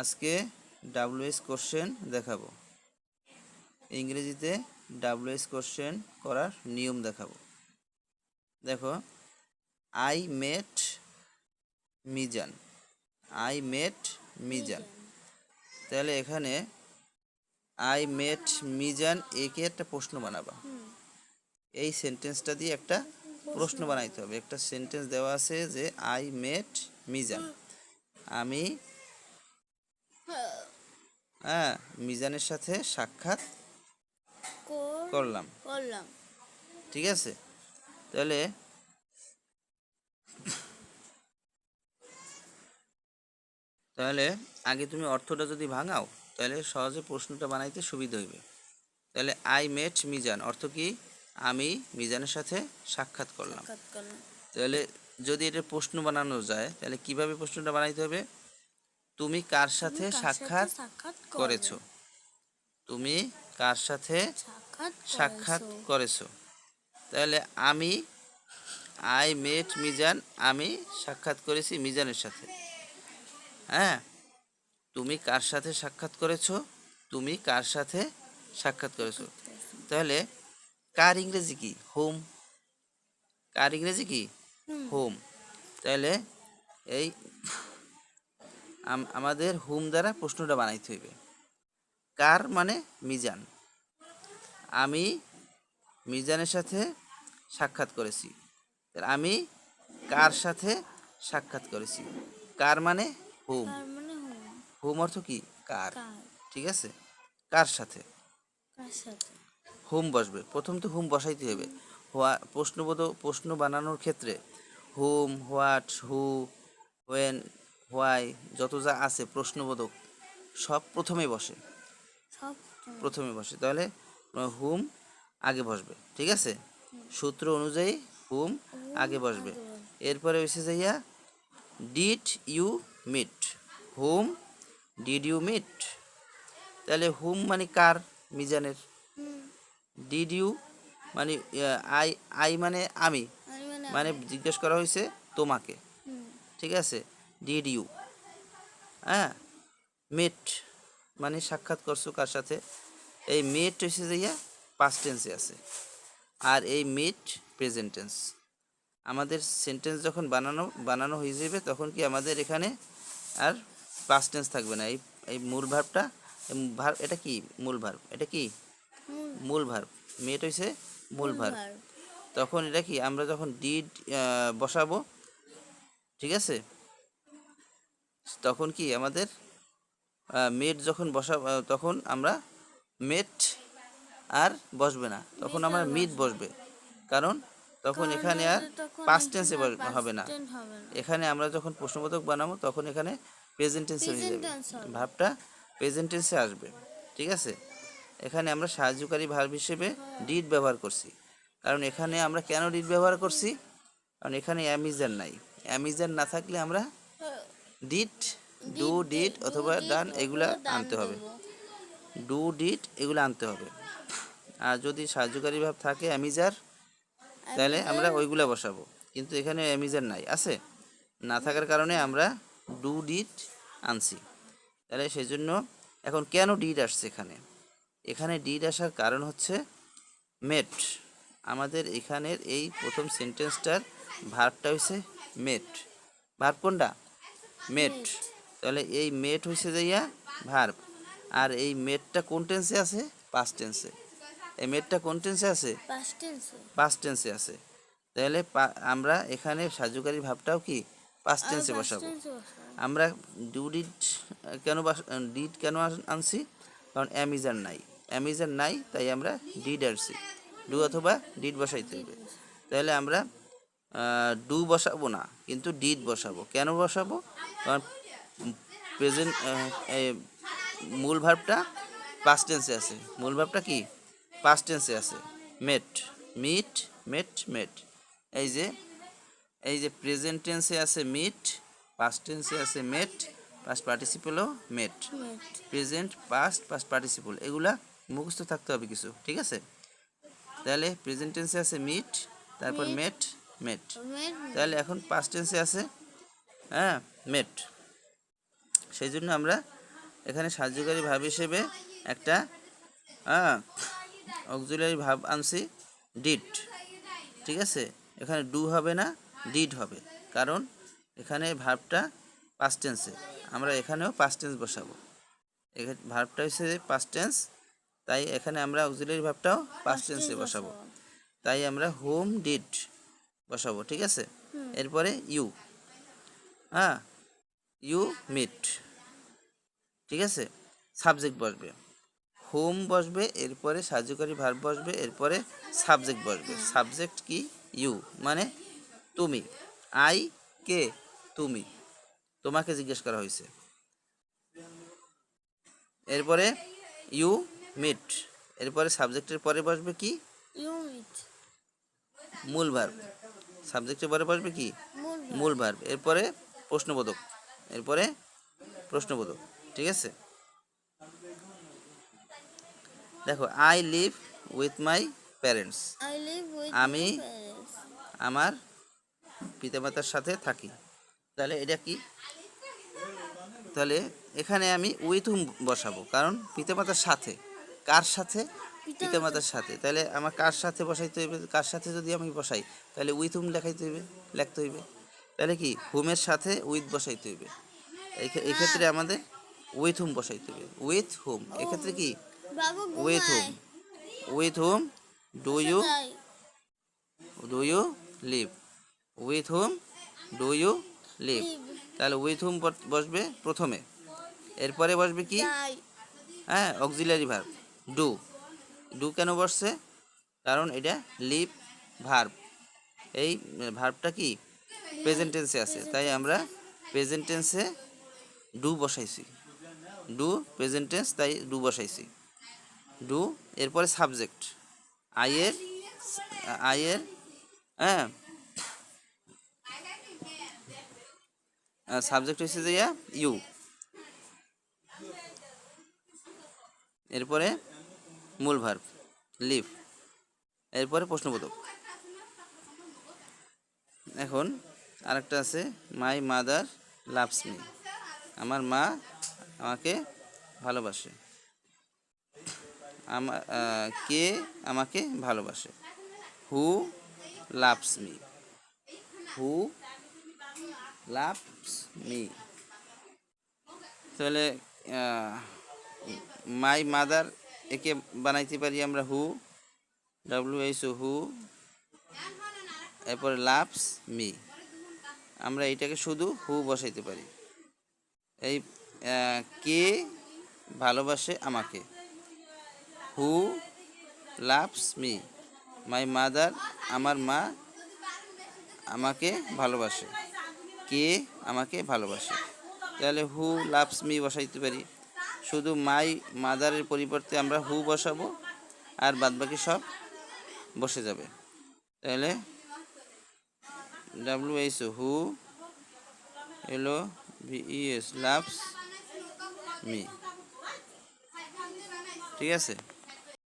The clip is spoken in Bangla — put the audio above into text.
আজকে ডাব্লিউএস কোশ্চেন দেখাবো। ইংরেজিতে ডাব্লিউএস কোশ্চেন করার নিয়ম দেখাবো। দেখো, I met Mizan, I met Mizan. তাহলে এখানে আই মেট মিজান একে একটা প্রশ্ন বানাবা। এই সেন্টেন্সটা দিয়ে একটা প্রশ্ন বানাইতে হবে। একটা সেন্টেন্স দেওয়া আছে যে আই মেট মিজান। আমি হ্যাঁ মিজানের সাথে সাক্ষাৎ করলাম। করলাম। ঠিক আছে? তাহলে তাহলে আগে তুমি অর্থটা যদি ভাঙাও তাহলে সহজে প্রশ্নটা বানাইতে সুবিধা হইবে। তাহলে আই মেট মিজান অর্থ কি? আমি মিজানের সাথে সাক্ষাৎ করলাম। তাহলে যদি এটা প্রশ্ন বানানো যায় তাহলে কীভাবে প্রশ্নটা বানাইতে হবে? তুমি কার সাথে সাক্ষাৎ করেছ? তুমি কার সাথে সাক্ষাৎ করেছ। তাহলে আমি আই মেট মিজান আমি সাক্ষাৎ করেছি মিজানের সাথে। হ্যাঁ? তুমি কার সাথে সাক্ষাৎ করেছ? তুমি কার সাথে সাক্ষাৎ করেছ? তাহলে কার ইংরেজি কি? হোম কার ইংরেজি কি? হোম। তাহলে এই আমাদের হোম দ্বারা প্রশ্নটা বানাইতে হইবে। কার মানে মিজান? আমি মিজানের সাথে সাক্ষাৎ করেছি। আমি কার সাথে সাক্ষাৎ করেছি? কার মানে হোম? মানে হোম? অর্থ কি? কার। ঠিক আছে? কার সাথে? কার সাথে? হুম বসবে। প্রথম তো হুম বসাইতে হবে হোয়া প্রশ্নবোধ প্রশ্ন বানানোর ক্ষেত্রে hmm what who when why যত যা আছে প্রশ্নবোধক সব প্রথমে বসে। সব প্রথমে বসে। তাহলে হুম আগে বসবে ঠিক আছে? সূত্র অনুযায়ী হুম আগে বসবে। এরপরে হয়েছে যাইয়া did you meet hmm did you meet তাহলে হুম মানে কার মিজানের। ডিড ইউ মানে আই আই মানে আমি। আমি মানে মানে জিজ্ঞেস করা হয়েছে তোমাকে। ঠিক আছে? ডিড ইউ হ্যাঁ? মেট মানে সাক্ষাৎ করছ কার সাথে? এই মেট হয়েছে যাইয়া পাস্ট টেন্সে আছে। আর এই মিট প্রেজেন্ট টেন্স আমাদের সেন্টেন্স যখন বানানো বানানো হয়ে যাবে তখন কি আমাদের এখানে আর পাস্ট টেন্স থাকবে না? এই এই মূল ভার্বটা ভার এটা কি? মূল ভার্ব এটা কি। মূল। ভার্ব মেট হয়েছে মূল ভার্ব ভার্ব। তখন এটা কি? আমরা যখন ডিড বসাবো ঠিক আছে? তখন কি আমাদের মেট যখন বসা তখন আমরা মেট আর বসবে না। তখন আমরা মিট বসবে কারণ তখন এখানে আর পাস্ট টেন্সে হবে না। হবে। এখানে আমরা যখন প্রশ্নবোধক বানাবো তখন এখানে প্রেজেন্ট টেন্সে হয়ে যাবে। ভাবটা প্রেজেন্ট টেন্সে আসবে। ঠিক আছে? এখানে আমরা সাহায্যকারী ভার্ব হিসেবে ডিড ব্যবহার করছি। কারণ এখানে আমরা কেন ডিড ব্যবহার করছি? কারণ এখানে অ্যামিজার নাই। অ্যামিজার না থাকলে আমরা ডিড ডু ডিট অথবা ডান এগুলা আনতে হবে। ডু ডিট এগুলো আনতে হবে। আর যদি সাহায্যকারী ভাব থাকে অ্যামিজার তাহলে আমরা ওইগুলা বসাবো। কিন্তু এখানে অ্যামিজার নাই আছে? না থাকার কারণে আমরা ডু ডিট আনছি। তাহলে সেই জন্য এখন কেন ডিড আসছে এখানে? এখানে ডিড আসার কারণ হচ্ছে মেট আমাদের এখানের এই প্রথম সেন্টেন্সটার ভার্বটা হয়েছে মেট ভার্ব কোনটা? মেট। তাহলে এই মেট হয়েছে যাইয়া ভার্ব আর এই মেটটা কোন টেন্সে আছে? পাস্ট টেন্সে এই মেটটা কোন টেন্সে আছে। পাস্ট টেন্সে আছে। তাহলে আমরা এখানে সাহায্যকারী ভাবটাও কি? পাস্ট টেন্সে বসাবো। আমরা ডু ডিড কেন ডিড কেন আনছি? কারণ অ্যামিজার নাই। অ্যামিজার নাই তাই আমরা ডিড আসছি ডু অথবা ডিড বসাইতে হবে। তাহলে আমরা ডু বসাবো না কিন্তু ডিড বসাবো। কেন বসাবো? কারণ প্রেজেন্ট মূল ভাবটা পাস্ট টেন্সে আছে। মূল ভাবটা কি? পাস্ট টেন্সে আছে। মেট মিট মেট মেট এই যে এই যে প্রেজেন্ট টেন্সে আছে মিট পাস্ট টেন্সে আছে met past পার্টিসিপেলও met present past past participle এগুলা মুখস্থ থাকতে হবে কিছু ঠিক আছে? তাহলে প্রেজেন্ট টেন্সে আছে মিট তারপর মেট মেট তাহলে এখন পাস্ট টেন্সে আছে। হ্যাঁ মেট সেই জন্য আমরা এখানে সাহায্যকারী ভাব হিসেবে একটা হ্যাঁ অক্সিলারি ভাব আনছি ডিড ঠিক আছে? এখানে ডু হবে না ডিড হবে। কারণ এখানে ভাবটা পাস্ট টেন্সে আমরা এখানেও পাস্ট টেন্স বসাবো। এখানে ভাবটা হচ্ছে পাস্ট টেন্স তাই এখানে আমরা অক্সিলারি ভাবটাও পাস্ট টেন্সে বসাবো। তাই আমরা হোম ডিড বসাবো ঠিক আছে? এরপরে ইউ। হ্যাঁ ইউ মিট। ঠিক আছে? সাবজেক্ট বসবে। হোম বসবে এরপরে সাহায্যকারী ভার্ব বসবে এরপরে সাবজেক্ট বসবে। সাবজেক্ট কি? ইউ মানে তুমি। আই কে তুমি। তোমাকে জিজ্ঞেস করা হয়েছে। এরপরে ইউ মিট। এরপরে সাবজেক্টের পরে বসবে কি? মূল ভার্ব। সাবজেক্টের পরে বসবে কি? মূল ভার্ব এরপরে প্রশ্নবোধক। এরপরে প্রশ্নবোধক। ঠিক আছে? দেখো I live with my parents আমি- আমার পিতামাতার সাথে থাকি। তাহলে এটা কি? তাহলে এখানে আমি উইথ হুম বসাবো। কারণ পিতামাতার সাথে। কার সাথে? পিতামাতার সাথে। তাহলে আমার কার সাথে বসাইতে হইবে? কার সাথে যদি আমি বসাই তাহলে উইথ হুম লেখাইতে হইবে? লিখতে হইবে। তাহলে কি? হুমের সাথে উইথ বসাইতে হইবে। এই ক্ষে- এই ক্ষেত্রে আমাদের উইথ হুম বসাইতে হবে উইথ হুম এক্ষেত্রে কি? With hmm with hmm do you do you live with hmm do you live live তাহলে উইথ হুম বসবে প্রথমে। এরপরে বসবে কি? হ্যাঁ অক্সিলারি ভার্ব ডু ডু কেন বসছে? কারণ এটা লিভ ভার্ব এই ভার্বটা কি? প্রেজেন্ট টেন্সে আছে। তাই আমরা প্রেজেন্ট টেন্সে ডু বসাইছি। ডু প্রেজেন্ট টেন্স তাই ডু বসাইছি। ডু এরপরে সাবজেক্ট আইয়ের আইয়ের হ্যাঁ। সাবজেক্ট হচ্ছে যে ইয়া ইউ এরপরে মূল ভার্ব লিভ এরপরে প্রশ্নবোধক। এখন আরেকটা আছে মাই মাদার লাভস মি আমার মা আমাকে ভালোবাসে। আমার কে আমাকে ভালোবাসে? Who loves me who loves me তাহলে মাই মাদার একে বানাইতে পারি আমরা হু ডাব্লিউ এইচ হু, এরপরে লাভস মি। আমরা এটাকে শুধু হু বসাইতে পারি। এই কে ভালোবাসে আমাকে? Who loves me. My mother আমার মা আমাকে ভালোবাসে। কে আমাকে ভালোবাসে? তাহলে হু লাভস মি বসাইতে পারি। শুধু মাই মাদারের পরিবর্তে আমরা হু বসাবো আর বাদবাকি সব বসে যাবে। তাহলে ডাব্লিউ এইচ হু এলো ভিইএস লাভস মি ঠিক আছে?